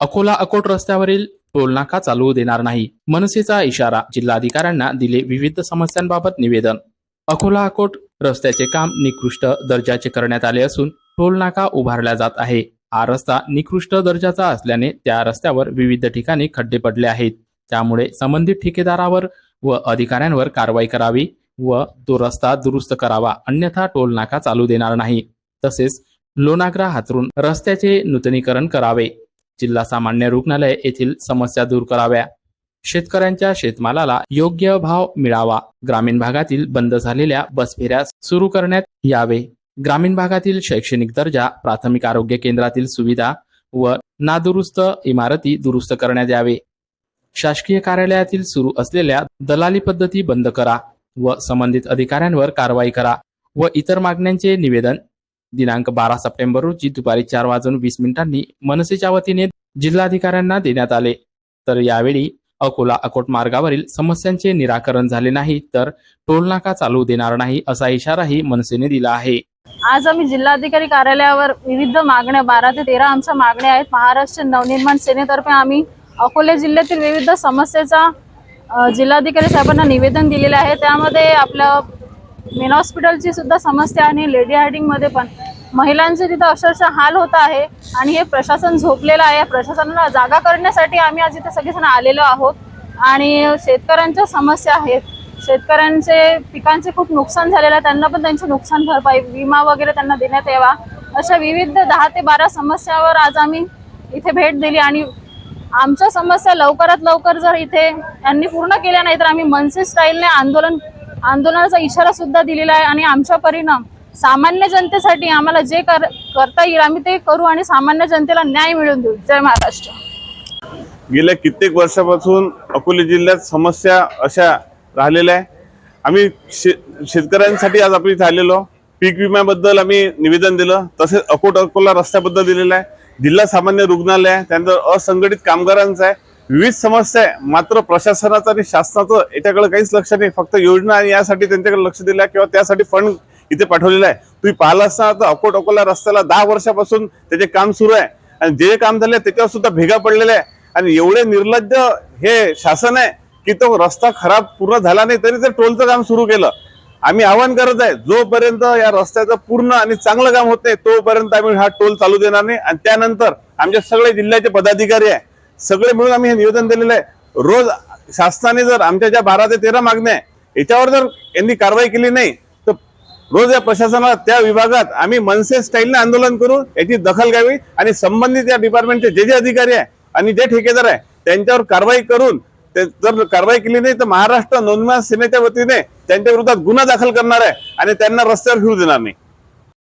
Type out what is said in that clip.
अकोला अकोट रस्त्यावरील टोलनाका चालवू देणार नाही. मनसेचा इशारा जिल्हाधिकाऱ्यांना दिले विविध समस्यांबाबत निवेदन. अकोला अकोट रस्त्याचे काम निकृष्ट दर्जाचे करण्यात आले असून टोलनाका उभारला जात आहे. हा रस्ता निकृष्ट दर्जाचा असल्याने त्या रस्त्यावर विविध ठिकाणी खड्डे पडले आहेत. त्यामुळे संबंधित ठेकेदारावर व अधिकाऱ्यांवर कारवाई करावी व तो रस्ता दुरुस्त करावा अन्यथा टोल नाका चालू देणार नाही. तसेच लोणाग्रा हातरून रस्त्याचे नूतनीकरण करावे. जिल्हा सामान्य रुग्णालय येथील समस्या दूर कराव्या. शेतकऱ्यांच्या शेतमालाला योग्य भाव मिळावा. ग्रामीण भागातील बंद झालेल्या बस फेऱ्या सुरू करण्यात यावे. ग्रामीण भागातील शैक्षणिक दर्जा प्राथमिक आरोग्य केंद्रातील सुविधा व नादुरुस्त इमारती दुरुस्त करण्यात यावे. शासकीय कार्यालयातील सुरू असलेल्या दलाली पद्धती बंद करा व संबंधित अधिकाऱ्यांवर कारवाई करा व इतर मागण्यांचे निवेदन दिनांक बारा सप्टेंबर रोजी दुपारी चार वाजून वीस मिनिटांनी मनसेच्या वतीने जिल्हाधिकाऱ्यांना देण्यात आले. तर यावेळी अकोला अकोट मार्गावरील समस्यांचे निराकरण झाले नाही तर टोलनाका चालू देणार नाही असा इशाराही मनसेने दिला आहे. आज आम्ही जिल्हाधिकारी कार्यालयावर विविध मागण्या बारा ते तेरा आमच्या मागण्या आहेत. महाराष्ट्र नवनिर्माण सेनेतर्फे आम्ही अकोला जिल्ह्यातील विविध समस्येचा जिल्हाधिकारी साहेबांना निवेदन दिलेले आहे. त्यामध्ये आपलं मेन हॉस्पिटलची सुद्धा समस्या आणि लेडी हार्डिंगमध्ये पण महिलांचे तिथं अक्षरशः हाल होत आहे आणि हे प्रशासन झोपलेलं आहे. प्रशासनाला जागा करण्यासाठी आम्ही आज इथे सगळेजण आलेलो आहोत. आणि शेतकऱ्यांच्या समस्या आहेत. शेतकऱ्यांचे पिकांचे खूप नुकसान झालेलं आहे. त्यांना पण त्यांची नुकसान भरपाई विमा वगैरे त्यांना देण्यात यावा. अशा विविध दहा ते बारा समस्यावर आज आम्ही इथे भेट दिली आणि आमच्या समस्या लवकरात लवकर जर इथे यांनी पूर्ण केल्या नाही तर आम्ही मनसे स्टाईलने आंदोलन आंदोलनाचा इशारा सुद्धा दिलेला आहे आणि आमच्या परिणाम सामान्य जनतेसाठी आम्हाला जे कर करता येईल आम्ही ते करू आणि सामान्य जनतेला न्याय मिळवून देऊ. जय महाराष्ट्र. गेल्या कित्येक वर्षापासून अकोले जिल्ह्यात समस्या अशा राहिलेल्या आहे. आम्ही शे शेतकऱ्यांसाठी आज आपण इथे आलेलो. पीक विम्याबद्दल आम्ही निवेदन दिलं. तसेच अकोट अकोला रस्त्याबद्दल दिलेलं आहे. जिल्हा सामान्य रुग्णालय आहे. त्यानंतर असंघटित कामगारांचं आहे. विविध समस्या आहे. मात्र प्रशासनाचं आणि शासनाचं याच्याकडे काहीच लक्ष नाही. फक्त योजना आणि यासाठी त्यांच्याकडे लक्ष दिलं आहे किंवा त्यासाठी फंड इथे पाठवलेला आहे. तुम्ही पाहिलं असताना तर अकोट अकोला रस्त्याला दहा वर्षापासून त्याचे काम सुरू आहे. आणि जे काम झाले त्याच्यावर सुद्धा भेगा पडलेले आहे. आणि एवढे निर्लज्ज हे शासन आहे की तो रस्ता खराब पूर्ण झाला नाही तरी ते टोलचं काम सुरू केलं. आम्ही आवाहन करत आहे जोपर्यंत या रस्त्याचं पूर्ण आणि चांगलं काम होत नाही तोपर्यंत आम्ही हा टोल चालू देणार नाही. आणि त्यानंतर आमचे सगळे जिल्ह्याचे पदाधिकारी आहे. सगळे मिळून आम्ही हे निवेदन दिलेलं आहे. रोज शासनाने जर आमच्या ज्या बारा ते तेरा मागण्या आहे याच्यावर जर यांनी कारवाई केली नाही तर रोज या प्रशासनाला त्या विभागात आम्ही मनसे स्टाईलने आंदोलन करू याची दखल घ्यावी आणि संबंधित या डिपार्टमेंटचे जे जे अधिकारी आहे आणि जे ठेकेदार आहे त्यांच्यावर कारवाई करून ते जर कारवाई केली नाही तर महाराष्ट्र नोंदणी सेनेच्या वतीने त्यांच्या विरोधात गुन्हा दाखल करणार आहे आणि त्यांना रस्त्यावर फिरू देणार नाही.